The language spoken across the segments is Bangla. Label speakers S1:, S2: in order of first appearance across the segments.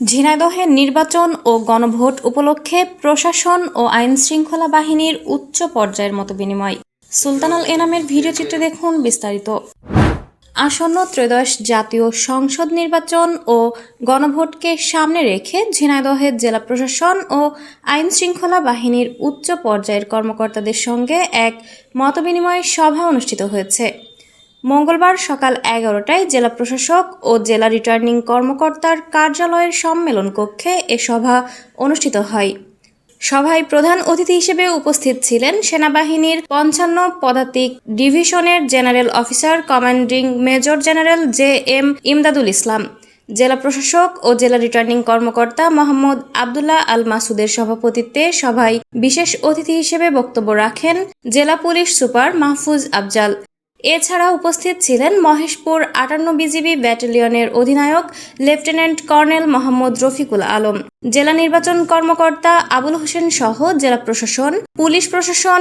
S1: ঝিনাইদহে নির্বাচন ও গণভোট উপলক্ষে প্রশাসন ও আইন শৃঙ্খলা বাহিনীর উচ্চ পর্যায়ের মত বিনিময় সুলতানাল এনামের ভিডিও চিত্রে দেখুন বিস্তারিত। আসন্ন ত্রয়োদশ জাতীয় সংসদ নির্বাচন ও গণভোটকে সামনে রেখে ঝিনাইদহের জেলা প্রশাসন ও আইন শৃঙ্খলা বাহিনীর উচ্চ পর্যায়ের কর্মকর্তাদের সঙ্গে এক মতবিনিময় সভা অনুষ্ঠিত হয়েছে। মঙ্গলবার সকাল এগারোটায় জেলা প্রশাসক ও জেলা রিটার্নিং কর্মকর্তার কার্যালয়ের সম্মেলন কক্ষে এ সভা অনুষ্ঠিত হয়। সভায় প্রধান অতিথি হিসেবে উপস্থিত ছিলেন সেনাবাহিনীর পঞ্চান্ন পদাতিক ডিভিশনের general officer commanding major general J M Imdadul Islam, জেলা প্রশাসক ও জেলা রিটার্নিং কর্মকর্তা মোহাম্মদ আবদুল্লাহ আল মাসুদের সভাপতিত্বে সভায় বিশেষ অতিথি হিসেবে বক্তব্য রাখেন জেলা পুলিশ সুপার মাহফুজ আফজাল। এছাড়া উপস্থিত ছিলেন মহেশপুর আটান্ন বিজিবি ব্যাটালিয়নের অধিনায়ক লেফটেন্যান্ট কর্নেল মোহাম্মদ রফিকুল আলম, জেলা নির্বাচন কর্মকর্তা আবুল হোসেন সহ জেলা প্রশাসন, পুলিশ প্রশাসন,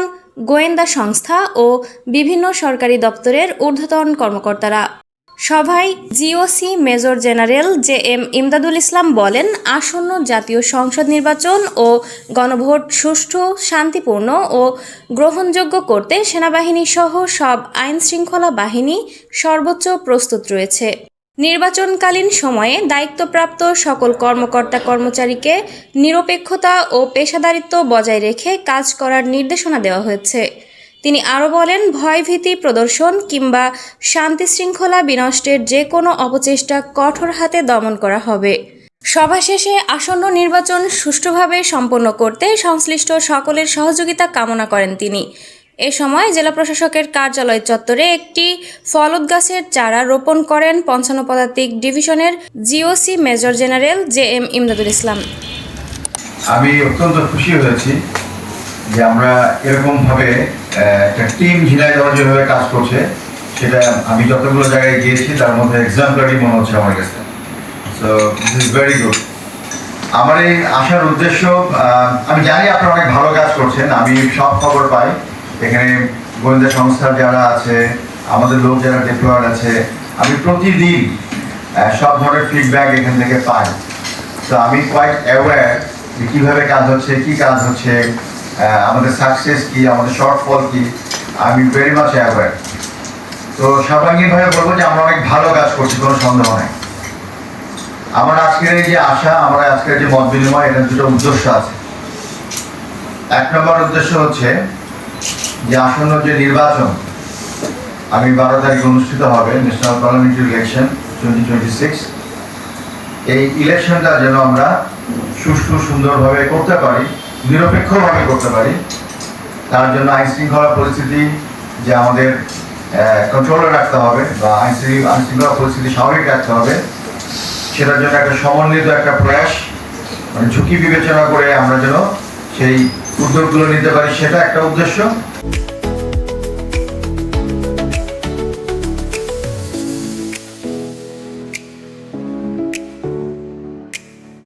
S1: গোয়েন্দা সংস্থা ও বিভিন্ন সরকারি দপ্তরের ঊর্ধ্বতন কর্মকর্তারা। সভায় GOC major general J M Imdadul Islam বলেন, আসন্ন জাতীয় সংসদ নির্বাচন ও গণভোট সুষ্ঠু, শান্তিপূর্ণ ও গ্রহণযোগ্য করতে সেনাবাহিনী সহ সব আইন শৃঙ্খলা বাহিনী সর্বোচ্চ প্রস্তুত রয়েছে। নির্বাচনকালীন সময়ে দায়িত্বপ্রাপ্ত সকল কর্মকর্তা কর্মচারীকে নিরপেক্ষতা ও পেশাদারিত্ব বজায় রেখে কাজ করার নির্দেশনা দেওয়া হয়েছে। তিনি আরও বলেন, ভয়ভীতি প্রদর্শন কিংবা শান্তি শৃঙ্খলা বিনষ্টের যে কোনো অপচেষ্টা কঠোর হাতে দমন করা হবে। সভা শেষে আসন্ন নির্বাচন সুষ্ঠুভাবে সম্পন্ন করতে সংশ্লিষ্ট সকলের সহযোগিতা কামনা করেন তিনি। এ সময় জেলা প্রশাসকের কার্যালয় চত্বরে একটি ফলদ গাছের চারা রোপণ করেন পঞ্চান্ন পদাতিক ডিভিশনের GOC major general J M Imdadul Islam.
S2: আমি অত্যন্ত খুশি হয়েছি যে আমরা এরকমভাবে একটা টিম ঝিনাইদহ যেভাবে কাজ করছে, সেটা আমি যতগুলো জায়গায় গিয়েছি, তার মধ্যে এক্সাম্পলারি মনে হচ্ছে আমার কাছে। So this is very good আমার এই আসার উদ্দেশ্য আমি জানি আপনারা অনেক ভালো কাজ করছেন, আমি সব খবর পাই। এখানে গোয়েন্দা সংস্থার যারা আছে, আমাদের লোক যারা ডিপ্লয়েড আছে, আমি প্রতিদিন সব ধরনের ফিডব্যাক এখান থেকে পাই। তো আমি কোয়াইট অ্যাওয়্যার যে কীভাবে কাজ হচ্ছে, কি কাজ হচ্ছে আমাদের সাকসেস কি, আমাদের শর্টফল কি, আমি ভেরি মাচ অ্যাওয়্যার তো সর্বাঙ্গীনভাবে বলব যে আমরা অনেক ভালো কাজ করছি, কোনো সন্দেহ নেই। আমার আজকের এই যে আশা, আমার আজকের যে মত বিনিময়, এটার দুটো উদ্দেশ্য আছে। এক নম্বর উদ্দেশ্য হচ্ছে যে আসন্ন যে নির্বাচন, আমি বারো তারিখ অনুষ্ঠিত হবে national parliamentary election twenty twenty six এই ইলেকশনটা যেন আমরা সুষ্ঠু সুন্দরভাবে করতে পারি নিরপেক্ষভাবে করতে পারি। তার জন্য আইন শৃঙ্খলা পরিস্থিতি যে আমাদের কন্ট্রোলে রাখতে হবে বা আইন শৃঙ্খ- আইন শৃঙ্খলা পরিস্থিতি স্বাভাবিক রাখতে হবে। সেটার জন্য একটা সমন্বিত একটা প্রয়াস মানে ঝুঁকি বিবেচনা করে আমরা যেন সেই উদ্যোগগুলো নিতে পারি, সেটা একটা উদ্দেশ্য।